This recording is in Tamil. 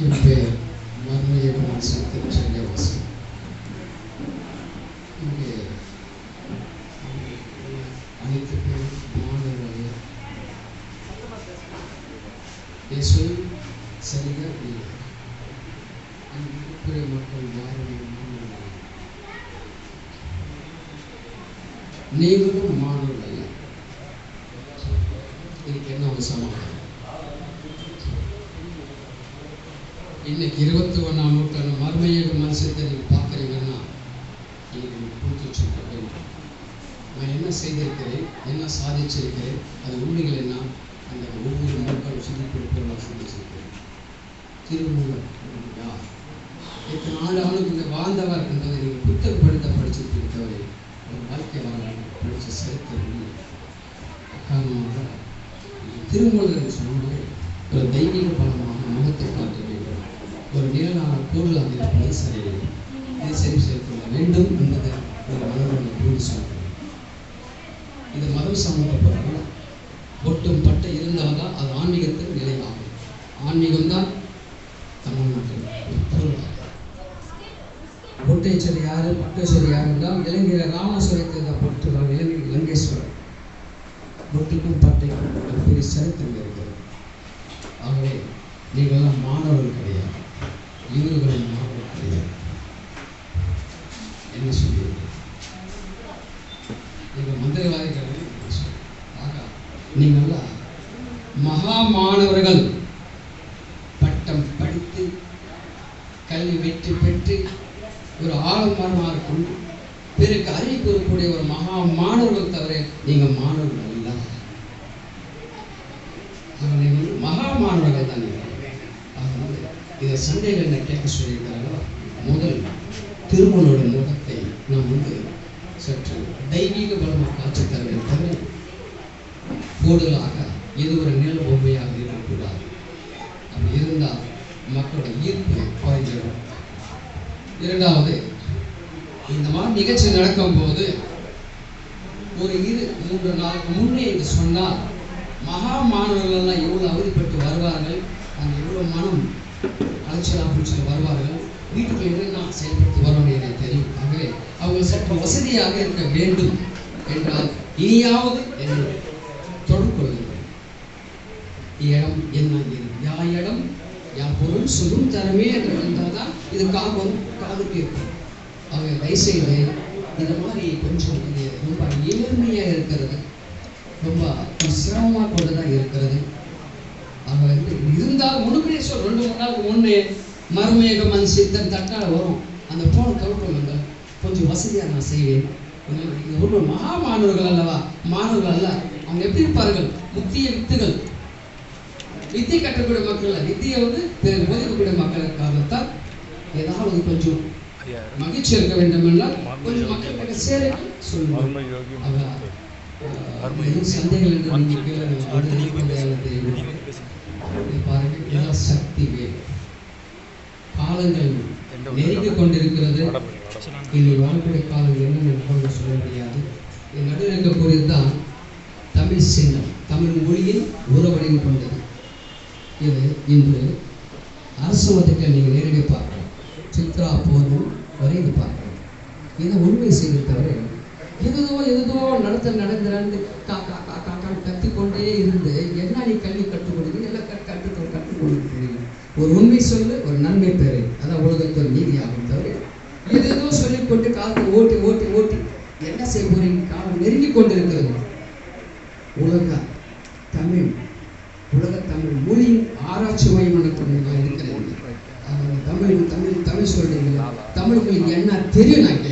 என் பெயர் மர்மயகுமார் சத்தியம் சன்னிவாசன் இங்கே அனைத்து பேரும் மாணவர்கள் இயேசு சரியா இல்லை அங்கே இருக்கிற மக்கள் யாரும் மாணவர்கள் நீங்களும் மாணவர்கள் அல்ல இதுக்கு என்ன ஒரு சமாதானம் இன்னைக்கு இருபத்தி ஒன்றாம் நூற்றாண்டு மர்மயக மனுஷத்தை நீங்கள் பார்க்குறீங்கன்னா நீங்கள் கொடுத்து வேண்டும் நான் என்ன செய்திருக்கிறேன் என்ன சாதிச்சிருக்கிறேன் அது உண்மைகள் என்ன? அந்த ஒவ்வொரு மக்களும் சொல்லி கொடுப்பவர்களாக சிந்திச்சிருக்கிறேன். திருமூலம் யார்? எத்தனை ஆண்டு ஆளுக்கு இந்த வாழ்ந்தவர் என்பதை நீங்கள் புத்தகப்படுத்த படிச்சிருக்கீங்க தவிர ஒரு வாழ்க்கை வரலாறு படித்த சரித்திரம் காரணமாக திருமூலர் என்று ஒரு தெய்வீக பலமாக ஒரு நிழலான பொருள் அந்த இருப்பது சரி இதை சரி செய்து கொள்ள வேண்டும் என்பதை ஒரு மனோரமை கூறி சொல்கிறேன் இது மதம் சம்பந்தப்படல ஒட்டும் பட்டை இருந்தால்தான் அது ஆன்மீகத்தில் நிலையாகும். ஆன்மீகம்தான் தமிழ்நாட்டில் பொருள். பொருளாகும் யார் பட்டேஸ்வர் யார் என்றால் இலங்கையில் ராமேஸ்வரத்தை தான் பொறுத்துள்ளார் இலங்கை இலங்கேஸ்வரர் ஒட்டுக்கும் பட்டைக்கும் ஒரு பெரிய சரித்திரம் இருக்கிறது. ஆகவே நீங்கள்லாம் மாணவர்கள் நீங்கள் மந்திரவாதிகள் என்ன நீங்கள்லாம் மகா மாணவர்கள் பட்டம் படித்து கல்வி வெற்றி பெற்று ஒரு ஆழமானமாக கொண்டு பிறகு அறிவு கூறக்கூடிய ஒரு மகா மாணவர்கள் தவிர நீங்கள் மாணவர்கள் அல்ல. நீங்கள் மகா மாணவர்கள் தான் நீங்கள் இதை சண்டைகள் என்ன கேட்க சொல்லியிருக்கிறாங்களோ முதல் திருமணோட முகத்தை நாம் வந்து சற்று தெய்வீக பலமாக காட்சி தர வேண்டும் தவிர கூடுதலாக இது ஒரு நில பொம்மையாக இருக்கக்கூடாது. அப்படி இருந்தால் மக்களோட ஈர்ப்பு குறைஞ்சிடும். இரண்டாவது இந்த மாதிரி நிகழ்ச்சி நடக்கும்போது ஒரு இரு மூன்று நாளுக்கு முன்னே என்று சொன்னால் மகா மாணவர்கள்லாம் எவ்வளோ அவதிப்பட்டு வருவார்கள்? அங்கே எவ்வளோ மனம் அலைச்சலாக அப்படின்னு வருவார்கள்? வீட்டுக்குள்ள என்னென்ன செயல்படுத்தி வருவாங்க எனக்கு தெரியும். ஆகவே அவங்க சற்று வசதியாக இருக்க வேண்டும் என்றால் இனியாவது என்று தொடர்கொள்ளுங்கள் இடம் என்ன யா இடம்? யா பொருள் சொல்லும் தரமே என்று வந்தால் தான் இது காகம் காது கேட்கும். ஆக தயவுசெய்து இந்த மாதிரி கொஞ்சம் இது ரொம்ப எளிமையாக இருக்கிறது. ரொம்ப சிரமமாக கொண்டு தான் இருக்கிறது. அவங்க வந்து இருந்தால் முழுமையே சொல். ரெண்டு மூணு ஒன்று முன்னே மறுமேகம் சித்தன் தட்டால் வரும். அந்த போன கவுட்டுங்க கொஞ்சம் வசதியாக நான் செய்வேன். இது ஒரு மகா மாணவர்கள் அல்லவா? மாணவர்கள் அல்ல. அவங்க எப்படி இருப்பார்கள்? முக்கிய வித்துகள். வித்தை கட்டக்கூடிய மக்கள் வித்தியை வந்து பிறகு போதிக்கக்கூடிய மக்கள் காரணத்தால் ஏதாவது கொஞ்சம் மகிழ்ச்சி இருக்க வேண்டும் என்றால் கொஞ்சம் மக்கள் கிட்ட சேர சொல்லுவாங்க சந்தைகள் என்று நீங்க கீழே விடுதலை கொண்டையாளத்தை இது பாருங்க இதெல்லாம் சக்தி வேல். காலங்கள் நெருங்கி கொண்டிருக்கிறது. இனி வரக்கூடிய காலம் என்னன்னு சொல்ல முடியாது. என் நடுவில் இருக்கக்கூடியது தான் தமிழ் சின்னம். தமிழ் மொழியின் உறவடைந்து கொண்டது. இது இன்று அரசு மதத்தில் நீங்கள் நேரடியாக பார்க்கலாம். சித்ரா போதும் வரைந்து பார்க்கலாம். இதை உண்மை செய்து தவிர எதுதோ எதுதோ நடத்த நடந்து நடந்து கா கா கா கா கா கத்திக்கொண்டே இருந்து என்ன நீ கல்வி கற்றுக் கொடுக்குறீங்க எல்லாம் கற்று கற்று கற்றுக் கொடுக்குறீங்க ஒரு உண்மை சொல்லு ஒரு நன்மை பெறு. அதான் உலகத்தில் நீதியாகும் தவிர சொல்லி சொல்லிக்கொண்டு காலத்தை ஓட்டி ஓட்டி ஓட்டி என்ன செய்ய போறீங்க? காலம் நெருங்கி கொண்டிருக்கிறது. உலக தமிழ் உலக தமிழ் மொழியின் ஆராய்ச்சி மையம் எனக்குள்ள நான் தமிழ் தமிழ் தமிழ் சொல்றீங்களா? தமிழுக்கு என்ன தெரியும் நான்